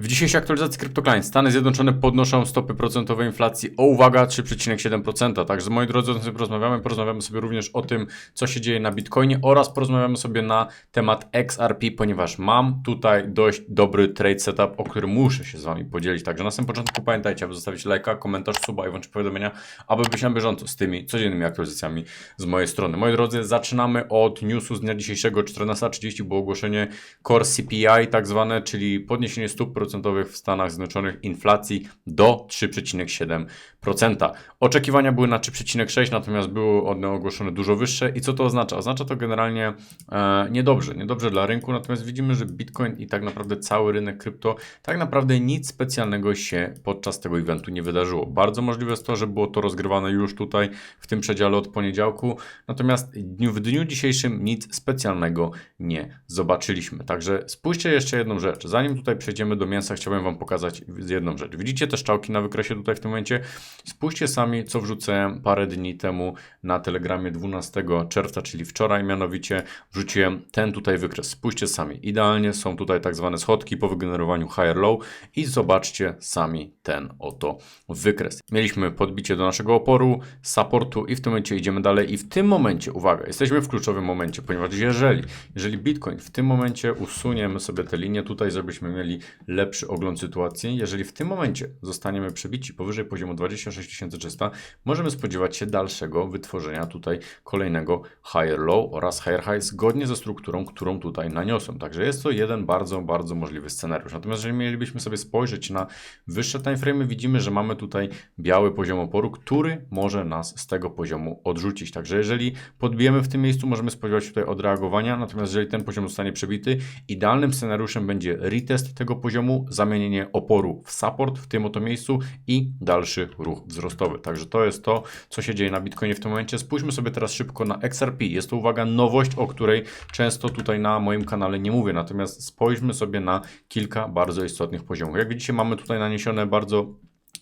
W dzisiejszej aktualizacji CryptoClient Stany Zjednoczone podnoszą stopy procentowe inflacji o uwaga 3,7%. Także moi drodzy, o tym porozmawiamy. Porozmawiamy sobie również o tym, co się dzieje na Bitcoinie oraz porozmawiamy sobie na temat XRP, ponieważ mam tutaj dość dobry trade setup, o którym muszę się z Wami podzielić. Także na samym początku pamiętajcie, aby zostawić lajka, komentarz, suba i włączyć powiadomienia, aby być na bieżąco z tymi codziennymi aktualizacjami z mojej strony. Moi drodzy, zaczynamy od newsu z dnia dzisiejszego. 14.30 było ogłoszenie Core CPI, tak zwane, czyli podniesienie stóp procentowych w Stanach Zjednoczonych inflacji do 3,7%. Oczekiwania były na 3,6%, natomiast były one ogłoszone dużo wyższe. I co to oznacza? Oznacza to generalnie e, niedobrze, niedobrze dla rynku, natomiast widzimy, że Bitcoin i tak naprawdę cały rynek krypto, tak naprawdę nic specjalnego się podczas tego eventu nie wydarzyło. Bardzo możliwe jest to, że było to rozgrywane już tutaj w tym przedziale od poniedziałku, natomiast w dniu dzisiejszym nic specjalnego nie zobaczyliśmy. Także spójrzcie jeszcze jedną rzecz. Zanim tutaj przejdziemy do mięsa, chciałbym Wam pokazać jedną rzecz. Widzicie te szczałki na wykresie tutaj w tym momencie? Spójrzcie sami, co wrzucałem parę dni temu na Telegramie 12 czerwca, czyli wczoraj, mianowicie wrzuciłem ten tutaj wykres. Spójrzcie sami. Idealnie są tutaj tak zwane schodki po wygenerowaniu higher low i zobaczcie sami ten oto wykres. Mieliśmy podbicie do naszego oporu, supportu i w tym momencie idziemy dalej i w tym momencie, uwaga, jesteśmy w kluczowym momencie, ponieważ jeżeli, jeżeli Bitcoin w tym momencie usuniemy sobie te linie tutaj, żebyśmy mieli lepszy ogląd sytuacji, jeżeli w tym momencie zostaniemy przebici powyżej poziomu 26300, możemy spodziewać się dalszego wytworzenia tutaj kolejnego higher low oraz higher high zgodnie ze strukturą, którą tutaj naniosłem. Także jest to jeden bardzo, bardzo możliwy scenariusz. Natomiast jeżeli mielibyśmy sobie spojrzeć na wyższe timeframe, widzimy, że mamy tutaj biały poziom oporu, który może nas z tego poziomu odrzucić. Także jeżeli podbijemy w tym miejscu, możemy spodziewać się tutaj odreagowania, natomiast jeżeli ten poziom zostanie przebity, idealnym scenariuszem będzie retest tego poziomu, zamienienie oporu w support w tym oto miejscu i dalszy ruch wzrostowy. Także to jest to, co się dzieje na Bitcoinie w tym momencie. Spójrzmy sobie teraz szybko na XRP. Jest to, uwaga, nowość, o której często tutaj na moim kanale nie mówię, natomiast spójrzmy sobie na kilka bardzo istotnych poziomów. Jak widzicie, mamy tutaj naniesione bardzo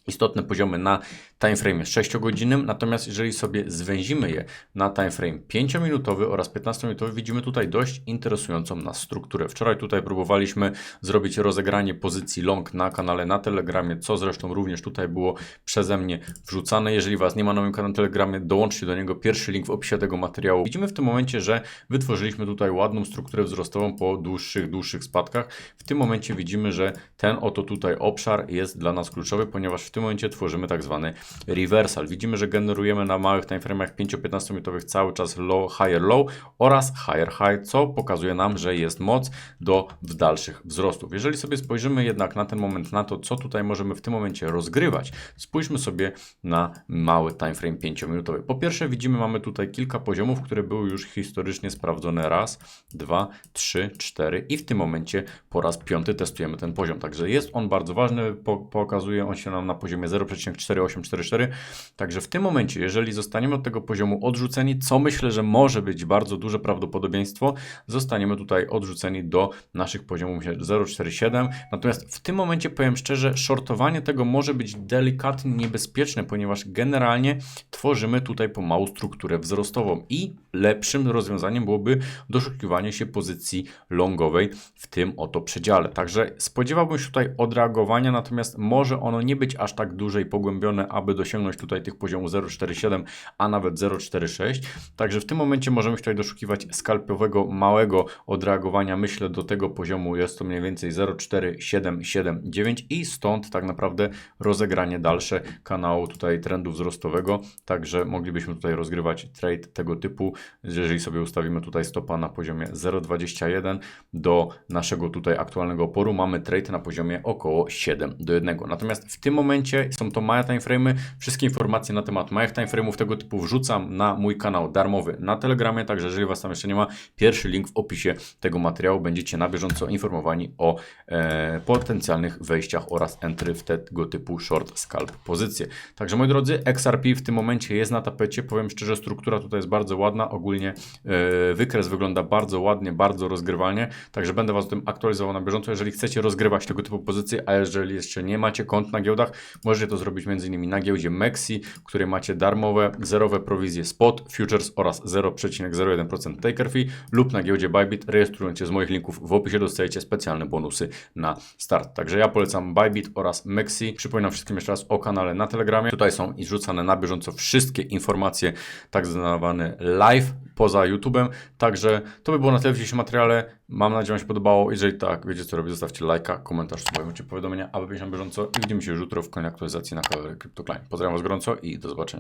istotne poziomy na timeframe 6-godzinnym, natomiast jeżeli sobie zwęzimy je na timeframe 5-minutowy oraz 15-minutowy, widzimy tutaj dość interesującą nas strukturę. Wczoraj tutaj próbowaliśmy zrobić rozegranie pozycji long na kanale na Telegramie, co zresztą również tutaj było przeze mnie wrzucane. Jeżeli Was nie ma na moim kanale Telegramie, dołączcie do niego, pierwszy link w opisie tego materiału. Widzimy w tym momencie, że wytworzyliśmy tutaj ładną strukturę wzrostową po dłuższych, dłuższych spadkach. W tym momencie widzimy, że ten oto tutaj obszar jest dla nas kluczowy, ponieważ w tym momencie tworzymy tak zwany reversal. Widzimy, że generujemy na małych timeframe'ach 5-15 minutowych cały czas low, higher low oraz higher high, co pokazuje nam, że jest moc do dalszych wzrostów. Jeżeli sobie spojrzymy jednak na ten moment na to, co tutaj możemy w tym momencie rozgrywać, spójrzmy sobie na mały timeframe 5-minutowy. Po pierwsze widzimy, mamy tutaj kilka poziomów, które były już historycznie sprawdzone raz, dwa, trzy, cztery i w tym momencie po raz piąty testujemy ten poziom. Także jest on bardzo ważny, po, pokazuje on się nam na poziomie 0,4844. Także w tym momencie, jeżeli zostaniemy od tego poziomu odrzuceni, co myślę, że może być bardzo duże prawdopodobieństwo, zostaniemy tutaj odrzuceni do naszych poziomów 0,47. Natomiast w tym momencie powiem szczerze, shortowanie tego może być delikatnie niebezpieczne, ponieważ generalnie tworzymy tutaj pomału strukturę wzrostową i lepszym rozwiązaniem byłoby doszukiwanie się pozycji longowej w tym oto przedziale. Także spodziewałbym się tutaj odreagowania, natomiast może ono nie być aż tak duże i pogłębione, aby dosięgnąć tutaj tych poziomów 0,47, a nawet 0,46. Także w tym momencie możemy tutaj doszukiwać skalpowego, małego odreagowania. Myślę do tego poziomu jest to mniej więcej 0,4779 i stąd tak naprawdę rozegranie dalsze kanału tutaj trendu wzrostowego. Także moglibyśmy tutaj rozgrywać trade tego typu, jeżeli sobie ustawimy tutaj stopa na poziomie 0,21 do naszego tutaj aktualnego oporu, mamy trade na poziomie około 7 do 1. Natomiast w tym momencie są to małe timeframe'y. Wszystkie informacje na temat małych timeframe'ów tego typu wrzucam na mój kanał darmowy na Telegramie, także jeżeli Was tam jeszcze nie ma, pierwszy link w opisie tego materiału. Będziecie na bieżąco informowani o e, potencjalnych wejściach oraz entry w tego typu short scalp pozycje. Także moi drodzy, XRP w tym momencie jest na tapecie. Powiem szczerze, struktura tutaj jest bardzo ładna. Ogólnie e, wykres wygląda bardzo ładnie, bardzo rozgrywalnie. Także będę Was o tym aktualizował na bieżąco. Jeżeli chcecie rozgrywać tego typu pozycje, a jeżeli jeszcze nie macie kont na giełdach, Możecie to zrobić m.in. na giełdzie Mexi, w której macie darmowe, zerowe prowizje spot, futures oraz 0,01% taker fee lub na giełdzie Bybit, rejestrując się z moich linków w opisie dostajecie specjalne bonusy na start. Także ja polecam Bybit oraz Mexi. Przypominam wszystkim jeszcze raz o kanale na Telegramie. Tutaj są rzucane na bieżąco wszystkie informacje tak zwane live poza YouTube'em. Także to by było na tyle w dzisiejszym materiale. Mam nadzieję, że Wam się podobało. Jeżeli tak, wiecie co robić, zostawcie lajka, komentarz, subujcie powiadomienia, aby być na bieżąco i widzimy się już jutro w aktualizacji na kanale CryptoCline. Pozdrawiam Was gorąco i do zobaczenia.